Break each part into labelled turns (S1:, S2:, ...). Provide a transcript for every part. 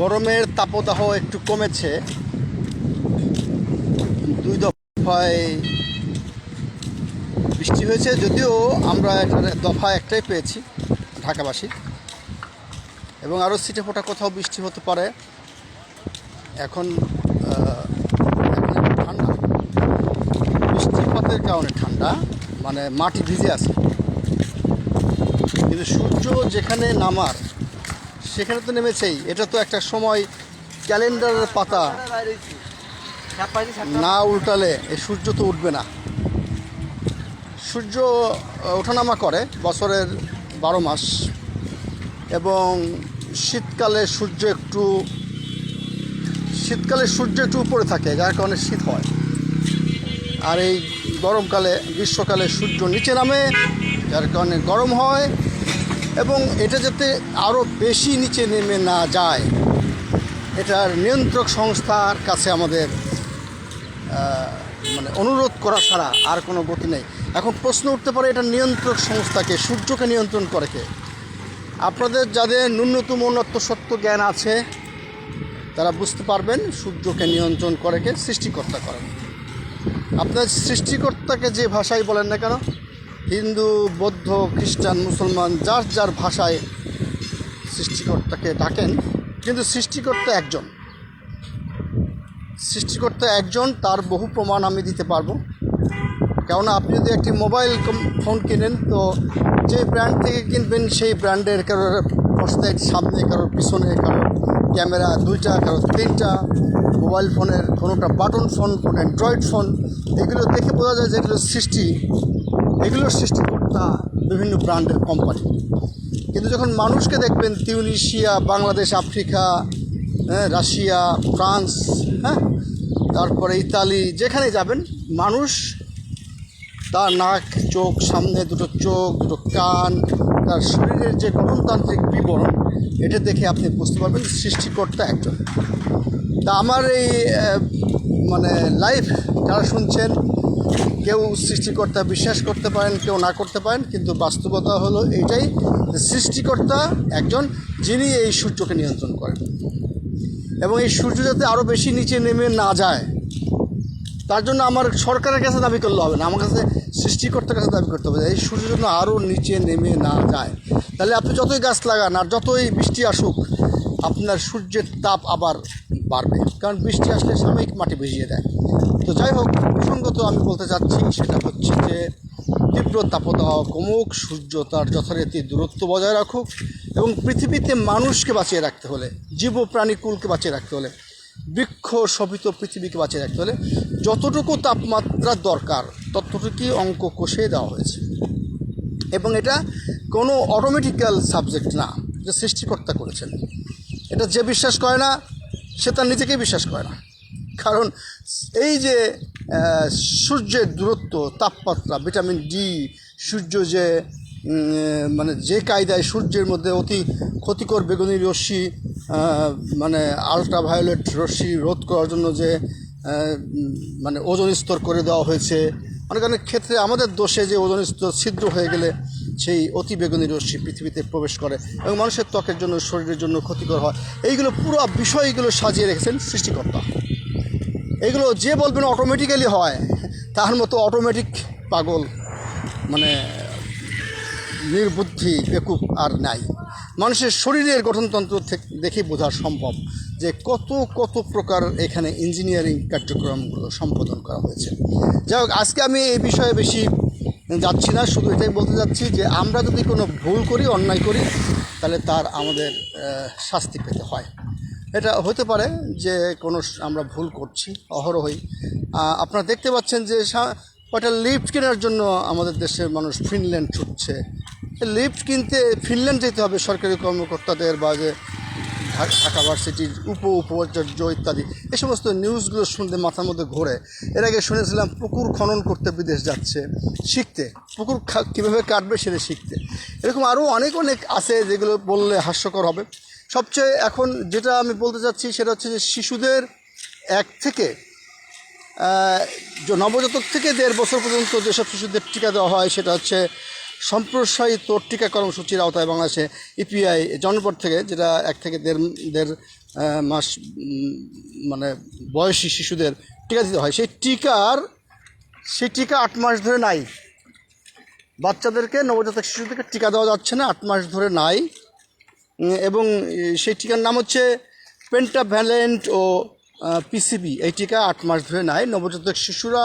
S1: গরমের তাপদাহ একটু কমেছে। দুই দফায় বৃষ্টি হয়েছে, যদিও আমরা এটার দফা একটাই পেয়েছি, ঢাকাবাসী। এবং আরও সিটে ফোটা কোথাও বৃষ্টি হতে পারে। এখন ঠান্ডা। বৃষ্টিপাতের কারণে ঠান্ডা মানে মাটি ভিজে আছে। কিন্তু সূর্য যেখানে নামার সেখানে তো নেমেছেই। এটা তো একটা সময় ক্যালেন্ডারের পাতা। না উল্টালে এই সূর্য তো উঠবে না। সূর্য ওঠানামা করে বছরের বারো মাস। এবং শীতকালে সূর্য একটু, শীতকালে সূর্য একটু উপরে থাকে, যার কারণে শীত হয়। আর এই গরমকালে, গ্রীষ্মকালে সূর্য নিচে নামে, যার কারণে গরম হয়। এবং এটা যাতে আরও বেশি নিচে নেমে না যায়, এটার নিয়ন্ত্রক সংস্থার কাছে আমাদের মানে অনুরোধ করা ছাড়া আর কোনো গতি নেই। এখন প্রশ্ন উঠতে পারে, এটা নিয়ন্ত্রক সংস্থাকে সূর্যকে নিয়ন্ত্রণ করে কে? আপনাদের যাদের ন্যূনতম সত্য জ্ঞান আছে, তারা বুঝতে পারবেন সূর্যকে নিয়ন্ত্রণ করে কে? সৃষ্টিকর্তা করেন আপনার সৃষ্টিকর্তাকে যে ভাষায় বলেন না কেন? হিন্দু, বৌদ্ধ, খ্রিস্টান, মুসলমান, যার যার ভাষায় সৃষ্টিকর্তাকে ডাকেন, কিন্তু সৃষ্টিকর্তা একজন। সৃষ্টিকর্তা একজন, তার বহু প্রমাণ আমি দিতে পারব। কেননা আপনি যদি একটি মোবাইল ফোন কিনেন, তো যে ব্র্যান্ড থেকে কিনবেন, সেই ব্র্যান্ডের কারোর প্রস্তাব সামনে, কারোর পিছনে, কারোর ক্যামেরা দুইটা, কারোর তিনটা, মোবাইল ফোনের কোনোটা বাটন ফোন, কোন অ্যান্ড্রয়েড ফোন, এগুলো দেখে বোঝা যায় যে এগুলো সৃষ্টি এগুলোর সৃষ্টিকর্তা বিভিন্ন ব্র্যান্ডের কোম্পানি কিন্তু যখন মানুষকে দেখবেন তিউনিশিয়া বাংলাদেশ আফ্রিকা হ্যাঁ, রাশিয়া ফ্রান্স হ্যাঁ তারপরে ইতালি যেখানে যাবেন মানুষ তার নাক চোখ সামনে দুটো চোখ দুটো কান তার শরীরের যে গঠনতান্ত্রিক বিবরণ এটা দেখে আপনি বুঝতে পারবেন সৃষ্টিকর্তা একজন। তা আমার এই মানে লাইফ যারা শুনছেন, কেউ সৃষ্টিকর্তা বিশ্বাস করতে পারেন, কেউ না করতে পারেন, কিন্তু বাস্তবতা হলো এইটাই যে সৃষ্টিকর্তা একজন যিনি এই সূর্যকে নিয়ন্ত্রণ করেন। এবং এই সূর্য যাতে আরও বেশি নিচে নেমে না যায়, তার জন্য আমার সরকারের কাছে দাবি করলে হবে না, আমার কাছে সৃষ্টিকর্তার কাছে দাবি করতে হবে এই সূর্য যেন আরও নিচে নেমে না যায়। তাহলে আপনি যতই গাছ লাগান আর যতই বৃষ্টি আসুক, আপনার সূর্যের তাপ আবার বাড়বে। কারণ বৃষ্টি আসলে সাময়িক মাটি ভিজিয়ে দেয়। তো যাই হোক, প্রসঙ্গত আমি বলতে চাচ্ছি সেটা হচ্ছে যে, তীব্র তাপদাহ কমুক, সূর্য তার যথারীতি দূরত্ব বজায় রাখুক এবং পৃথিবীতে মানুষকে বাঁচিয়ে রাখতে হলে জীব প্রাণীকুলকে বাঁচিয়ে রাখতে হলে, বৃক্ষ শোভিত পৃথিবীকে বাঁচিয়ে রাখতে হলে যতটুকু তাপমাত্রা দরকার, ততটুকুই অঙ্ক কষে দেওয়া হয়েছে। এবং এটা কোনো অটোমেটিক্যাল সাবজেক্ট না, যে সৃষ্টিকর্তা করেছেন। এটা যে বিশ্বাস করে না সে তার নিজেকেই বিশ্বাস করে না। কারণ এই যে সূর্যের দূরত্ব, তাপমাত্রা, ভিটামিন ডি, সূর্য যে মানে যে কায়দায় সূর্যের মধ্যে অতি ক্ষতিকর বেগুনি রশ্মি মানে আলট্রা ভায়োলেট রশ্মি রোধ করার জন্য যে মানে ওজন স্তর করে দেওয়া হয়েছে, অনেক অনেক ক্ষেত্রে আমাদের দোষে যে ওজন স্তর ছিদ্র হয়ে গেলে সেই অতি বেগুনি রশ্মি পৃথিবীতে প্রবেশ করে এবং মানুষের ত্বকের জন্য, শরীরের জন্য ক্ষতিকর হয়। এইগুলো পুরো বিষয়গুলো সাজিয়ে রেখেছেন সৃষ্টিকর্তা। এগুলো যে বলবেন অটোমেটিক্যালি হয়, তার মতো অটোমেটিক পাগল মানে নির্বুদ্ধি বেকুব আর নাই। মানুষের শরীরের গঠনতন্ত্র থেকে দেখে বোঝা সম্ভব যে কত কত প্রকার এখানে ইঞ্জিনিয়ারিং কার্যক্রমগুলো সম্পাদন করা হয়েছে। যাই হোক, আজকে আমি এই বিষয়ে বেশি যাচ্ছি না, শুধু এটাই বলতে যাচ্ছি যে আমরা যদি কোনো ভুল করি, অন্যায় করি, তাহলে তার আমাদের শাস্তি পেতে হয়। এটা হতে পারে যে কোনো আমরা ভুল করছি, অহরহই। আপনারা দেখতে পাচ্ছেন যে কয়টা লিফট কেনার জন্য আমাদের দেশের মানুষ ফিনল্যান্ড ছুটছে। লিফট কিনতে ফিনল্যান্ড যেতে হবে সরকারি কর্মকর্তাদের বা যে ঢাকা ভার্সিটির উপ উপাচার্য ইত্যাদি, এ সমস্ত নিউজগুলো শুনতে মাথার মধ্যে ঘোরে। এর আগে শুনেছিলাম পুকুর খনন করতে বিদেশ যাচ্ছে, শিখতে। পুকুর কীভাবে কাটবে সেটা শিখতে। এরকম আরও অনেক অনেক আছে যেগুলো বললে হাস্যকর হবে। সবচেয়ে এখন যেটা আমি বলতে চাচ্ছি সেটা হচ্ছে যে শিশুদের এক থেকে নবজাতক থেকে দেড় বছর পর্যন্ত যেসব শিশুদের টিকা দেওয়া হয় সেটা হচ্ছে সম্প্রসারিত টিকা কর্মসূচির আওতায় বাংলাদেশে ইপিআই জন্মপর থেকে, যেটা এক থেকে দেড় দেড় মাস মানে বয়সী শিশুদের টিকা দিতে হয়। সেই টিকার, সেই টিকা আট মাস ধরে নাই। বাচ্চাদেরকে, নবজাতক শিশুদেরকে টিকা দেওয়া যাচ্ছে না, আট মাস ধরে নাই। এবং সেই টিকার নাম হচ্ছে পেন্টাভ্যালেন্ট ও পিসিবি এই টিকা আট মাস ধরে নাই। নবজাতক শিশুরা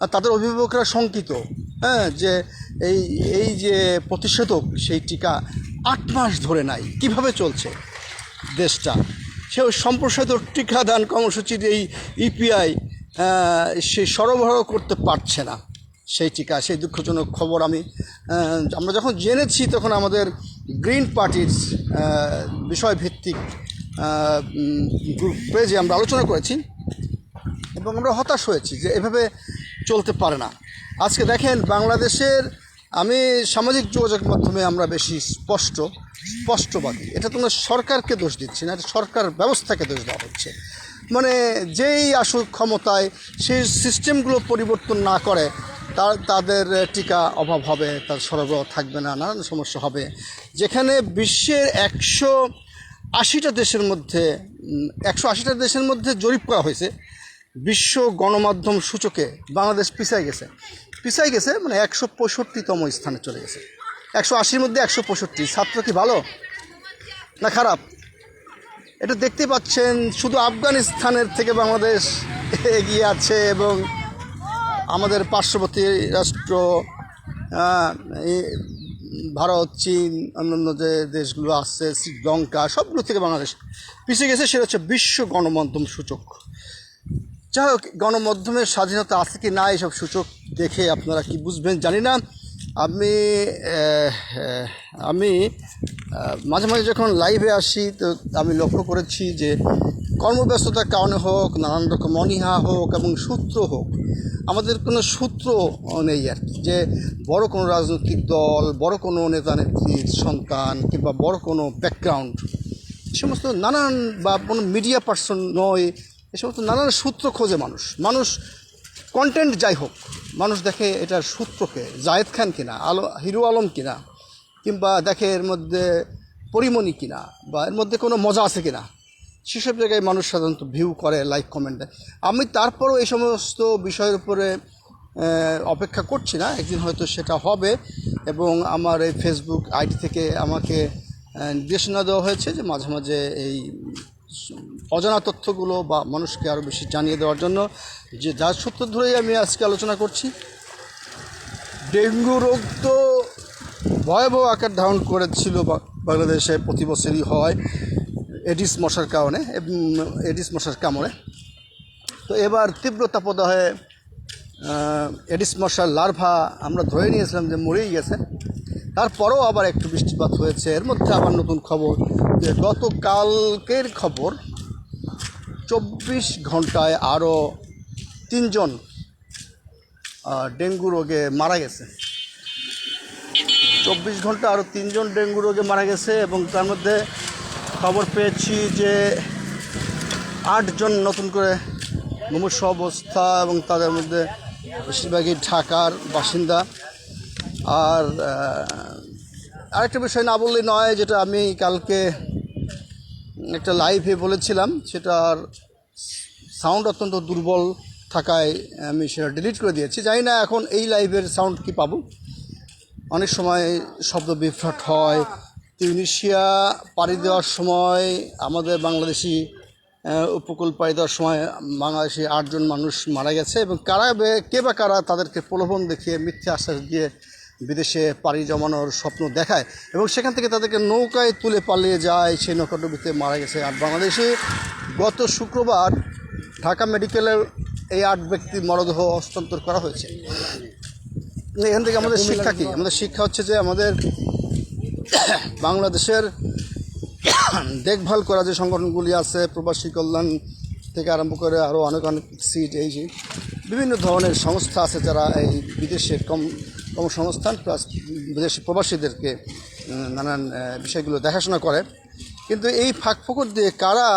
S1: তাদের অভিভাবকরা শঙ্কিত হ্যাঁ যে এই এই যে প্রতিষেধক সেই টিকা আট মাস ধরে নাই, কীভাবে চলছে দেশটা? সে সম্প্রসারিত টিকাদান কর্মসূচির এই ইপিআই সে সরবরাহ করতে পারছে না সেই টিকা, সেই দুঃখজনক খবর আমি আমরা যখন জেনেছি তখন আমাদের গ্রিন পার্টির বিষয়ভিত্তিক গ্রুপ পেজে আমরা আলোচনা করেছি এবং আমরা হতাশ হয়েছি যে এভাবে চলতে পারে না। আজকে দেখেন বাংলাদেশের, আমি সামাজিক যোগাযোগ মাধ্যমে আমরা বেশি স্পষ্ট, স্পষ্টবাদী। এটা তোমরা সরকারকে দোষ দিচ্ছি না, এটা সরকার ব্যবস্থাকে দোষ দেওয়া হচ্ছে। মানে যেই আসুক ক্ষমতায় সেই সিস্টেমগুলো পরিবর্তন না করে, তার, তাদের টিকা অভাব হবে, তার সরবরাহ থাকবে না, নানান সমস্যা হবে। যেখানে বিশ্বের একশো আশিটা দেশের মধ্যে একশো আশিটা দেশের মধ্যে জরিপ করা হয়েছে বিশ্ব গণমাধ্যম সূচকে বাংলাদেশ পিছাই গেছে। পিছাই গেছে মানে একশো পঁয়ষট্টিতম স্থানে চলে গেছে। একশো আশির মধ্যে একশো পঁয়ষট্টি। ছাত্র কি ভালো? না খারাপ? এটা দেখতে পাচ্ছেন, শুধু আফগানিস্তানের থেকে বাংলাদেশ এগিয়ে আছে এবং আমাদের পার্শ্ববর্তী রাষ্ট্র ভারত, চীন, অন্যান্য যে দেশগুলো আছে, শ্রীলঙ্কা, সবগুলো থেকে বাংলাদেশ পিছিয়ে গেছে। সেটা হচ্ছে বিশ্ব গণমাধ্যম সূচক। যাই হোক, গণমাধ্যমের স্বাধীনতা আছে কি না, এসব সূচক দেখে আপনারা কি বুঝবেন জানি না। আমি আমি মাঝে মাঝে যখন লাইভে আসি, তো আমি লক্ষ্য করেছি যে কর্মব্যস্ততার কারণে হোক, নানান রকম অনীহা হোক এবং সূত্র হোক, আমাদের কোনো সূত্র নেই আর কি। যে বড় কোনো রাজনৈতিক দল, বড় কোনো নেতা নেত্রীর সন্তান কিংবা বড় কোনো ব্যাকগ্রাউন্ড সমস্ত নানান বা কোনো মিডিয়া পার্সন নয় এই সমস্ত নানান সূত্র খোঁজে মানুষ। মানুষ কন্টেন্ট যাই হোক, মানুষ দেখে এটার সূত্রকে, জায়েদ খান কিনা, আলো, হিরো আলম কিনা, কিংবা দেখে এর মধ্যে পরিমণি কিনা, বা এর মধ্যে কোনো মজা আছে কিনা, সেসব জায়গায় মানুষ সাধারণত ভিউ করে লাইক কমেন্ট দেয়। আমি তারপরও এই সমস্ত বিষয়ের উপরে অপেক্ষা করছি না। একদিন হয়তো সেটা হবে, এবং আমার এই ফেসবুক আইডি থেকে আমাকে নির্দেশনা দেওয়া হয়েছে যে মাঝে মাঝে এই অজানা তথ্যগুলো বা মানুষকে আরও বেশি জানিয়ে দেওয়ার জন্য যে যার সূত্র ধরেই আমি আজকে আলোচনা করছি, ডেঙ্গু রোগ তো ভয়াবহ আকার ধারণ করেছিল বাংলাদেশে প্রতি বছরই হয়, এডিস মশার কারণে এডিস মশার কামড়ে। তো এবার তীব্র তাপদাহে এডিস মশার লার্ভা আমরা ধরে নিয়েছিলাম যে মরেই গেছে। তারপরেও আবার একটু বৃষ্টিপাত হয়েছে। এর মধ্যে আবার নতুন খবর যে গতকালকের খবর, চব্বিশ ঘন্টায় আরও তিনজন ডেঙ্গু রোগে মারা গেছে। চব্বিশ ঘণ্টা আরও তিনজন ডেঙ্গু রোগে মারা গেছে এবং তার মধ্যে খবর পেয়েছি যে আটজন নতুন করে মুমূর্ষ অবস্থা এবং তাদের মধ্যে বেশিরভাগই ঢাকার বাসিন্দা। আর আরেকটা বিষয় না বললে নয়, যেটা আমি কালকে একটা লাইভে বলেছিলাম, সেটার সাউন্ড অত্যন্ত দুর্বল থাকায় আমি সেটা ডিলিট করে দিয়েছি। জানি না এখন এই লাইভের সাউন্ড কি পাবো। অনেক সময় শব্দ বিভ্রাট হয়। তিউনিশিয়া পাড়ি দেওয়ার সময়, আমাদের বাংলাদেশি উপকূল পাড়ি দেওয়ার সময় বাংলাদেশি আটজন মানুষ মারা গেছে এবং কারা কে বা কারা তাদেরকে প্রলোভন দেখিয়ে মিথ্যে আশ্বাস দিয়ে বিদেশে পাড়ি জমানোর স্বপ্ন দেখায় এবং সেখান থেকে তাদেরকে নৌকায় তুলে পালিয়ে যায়। সেই নৌকাডুবিতে মারা গেছে আর বাংলাদেশে। গত শুক্রবার ঢাকা মেডিকেলের এই আট ব্যক্তির মরদেহ হস্তান্তর করা হয়েছে। এখান থেকে আমাদের শিক্ষা কী? আমাদের শিক্ষা হচ্ছে যে আমাদের বাংলাদেশের দেখভাল করা যে সংগঠনগুলি আছে, প্রবাসী কল্যাণ থেকে আরম্ভ করে আরও অনেক অনেক সিট এই বিভিন্ন ধরনের সংস্থা আছে যারা এই বিদেশের কম কর্মসংস্থান প্লাস বিদেশি প্রবাসীদেরকে নানান বিষয়গুলো দেখাশোনা করে। কিন্তু এই ফাঁক ফোকর দিয়ে কারা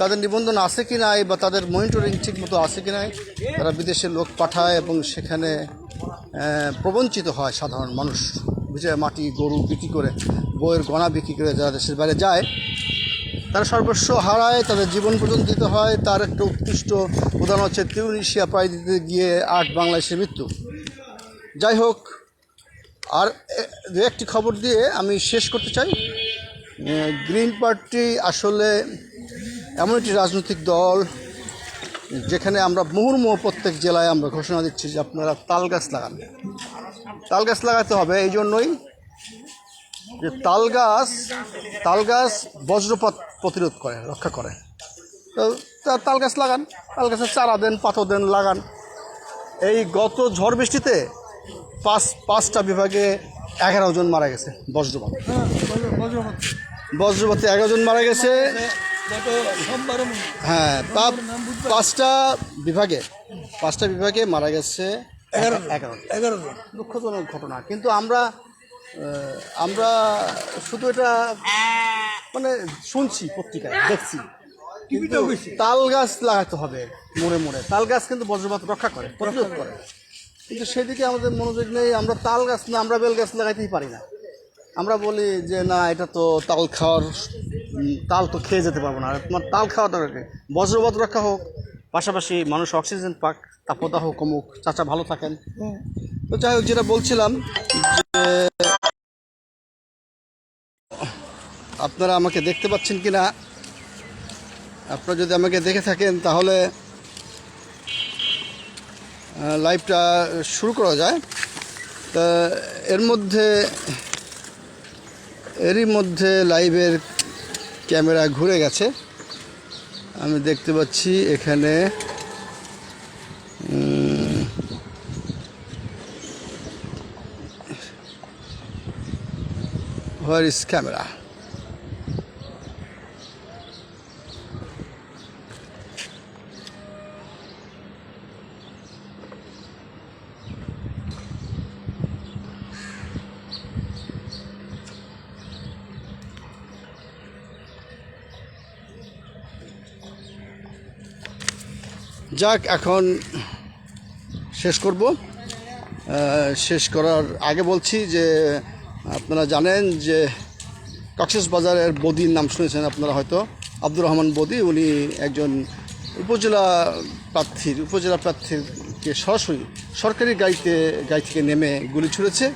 S1: তাদের নিবন্ধন আছে কি নাই বা তাদের মনিটরিং ঠিক মতো আছে কি নাই, তারা বিদেশে লোক পাঠায় এবং সেখানে প্রবঞ্চিত হয় সাধারণ মানুষ। বুঝে মাটি, গরু বিক্রি করে, বইয়ের গণা বিক্রি করে যারা দেশের বাইরে যায়, তারা সর্বস্ব হারায়, তাদের জীবন পর্যন্ত দিতে হয়। তার একটা উৎকৃষ্ট উদাহরণ হচ্ছে তিউনিশিয়া প্রায় দিতে গিয়ে আট বাংলাদেশের মৃত্যু। যাই হোক, আর দু একটি খবর দিয়ে আমি শেষ করতে চাই। গ্রিন পার্টি আসলে এমন একটি রাজনৈতিক দল, যেখানে আমরা মুহুর্মুহ প্রত্যেক জেলায় আমরা ঘোষণা দিচ্ছি যে আপনারা তাল গাছ লাগান। তাল গাছ লাগাতে হবে এই জন্যই যে তাল গাছ তাল গাছ বজ্রপাত প্রতিরোধ করে, রক্ষা করে। তো তাল গাছ লাগান, তাল গাছের চারা দেন, পাথর দেন, লাগান। এই গত ঝড় বৃষ্টিতে পাঁচ পাঁচটা বিভাগে এগারো জন মারা গেছে বজ্রপাত। বজ্রপাতে এগারো জন মারা গেছে। হ্যাঁ পাঁচটা বিভাগে পাঁচটা বিভাগে মারা গেছে এগারো এগারো
S2: এগারো জন।
S1: দুঃখজনক ঘটনা। কিন্তু আমরা আমরা শুধু এটা মানে শুনছি পত্রিকায় দেখছি। তাল গাছ লাগাতে হবে মোড়ে মোড়ে তাল গাছ কিন্তু বজ্রপাত রক্ষা করে প্রতিরোধ করে। কিন্তু সেদিকে আমাদের মনোযোগ নেই। আমরা তাল গাছ না আমরা বেল গাছ লাগাইতেই পারি না। আমরা বলি যে না এটা তো তাল খাওয়ার তাল তো খেয়ে যেতে পারব না। তোমার তাল খাওয়া দরকার কি? বজ্রপাত রক্ষা হোক পাশাপাশি মানুষ অক্সিজেন পাক তাপদাহ কমুক চাচা ভালো থাকেন। তো যাই হোক যেটা বলছিলাম যে আপনারা আমাকে দেখতে পাচ্ছেন কি না আপনারা যদি আমাকে দেখে থাকেন তাহলে লাইভটা শুরু করা যায়। তা এর মধ্যে, এরই মধ্যে লাইভের ক্যামেরা ঘুরে গেছে। আমি দেখতে পাচ্ছি এখানে হোয়ার ইস ক্যামেরা যাক, এখন শেষ করব। শেষ করার আগে বলছি যে আপনারা জানেন যে কক্সেস বাজারের বদির নাম শুনেছেন আপনারা হয়তো। আব্দুর রহমান বদি, উনি একজন উপজেলা প্রার্থীর উপজেলা প্রার্থীকে সরাসরি সরকারি গাড়িতে গাড়ি থেকে নেমে গুলি ছুড়েছে।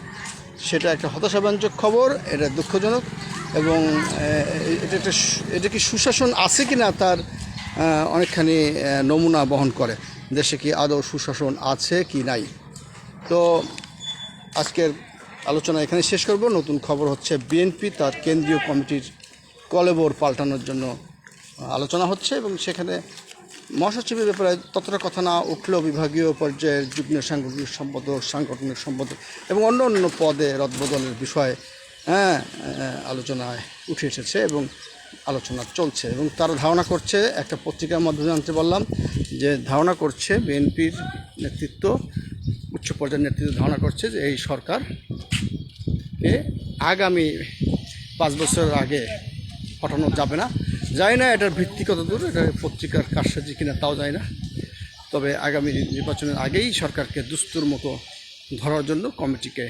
S1: সেটা একটা হতাশাব্যঞ্জক খবর, এটা দুঃখজনক এবং এটা একটা এটা কি সুশাসন আছে কি না তার অনেকখানি নমুনা বহন করে। দেশে কি আদৌ সুশাসন আছে কি নাই? তো আজকের আলোচনা এখানে শেষ করব। নতুন খবর হচ্ছে বিএনপি তার কেন্দ্রীয় কমিটির কলেবর পাল্টানোর জন্য আলোচনা হচ্ছে এবং সেখানে মহাসচিবের ব্যাপারে ততটা কথা না উঠলেও বিভাগীয় পর্যায়ের যুগ্ম সাংগঠনিক সম্পাদক সাংগঠনিক সম্পাদক এবং অন্য অন্য পদে রদবদলের বিষয়ে হ্যাঁ আলোচনায় উঠে এসেছে এবং আলোচনা চলছে এবং তারা ধারণা করছে, একটা পত্রিকার মাধ্যমে জানতে পারলাম যে ধারণা করছে বিএনপির নেতৃত্ব, উচ্চ পর্যায়ের নেতৃত্ব ধারণা করছে যে এই সরকার কে আগামী পাঁচ বছরের আগে পাঠানো যাবে না। যায় না এটার ভিত্তি কত দূর এটা পত্রিকার কারসাজি কিনা তাও যায় না। তবে আগামী নির্বাচনের আগেই সরকারকে দুস্তুর মতো ধরার জন্য কমিটিকে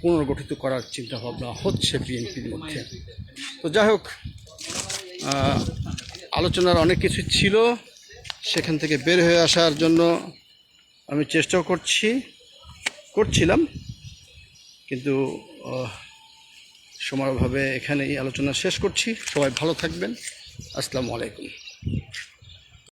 S1: পুনর্গঠিত করার চিন্তাভাবনা হচ্ছে বিএনপির মধ্যে। তো যাই হোক আলোচনার অনেক কিছু ছিল, সেখান থেকে বের হয়ে আসার জন্য আমি চেষ্টাও করছি, করছিলাম, কিন্তু সময়ভাবে এখানেই আলোচনা শেষ করছি। সবাই ভালো থাকবেন। আসসালামু আলাইকুম।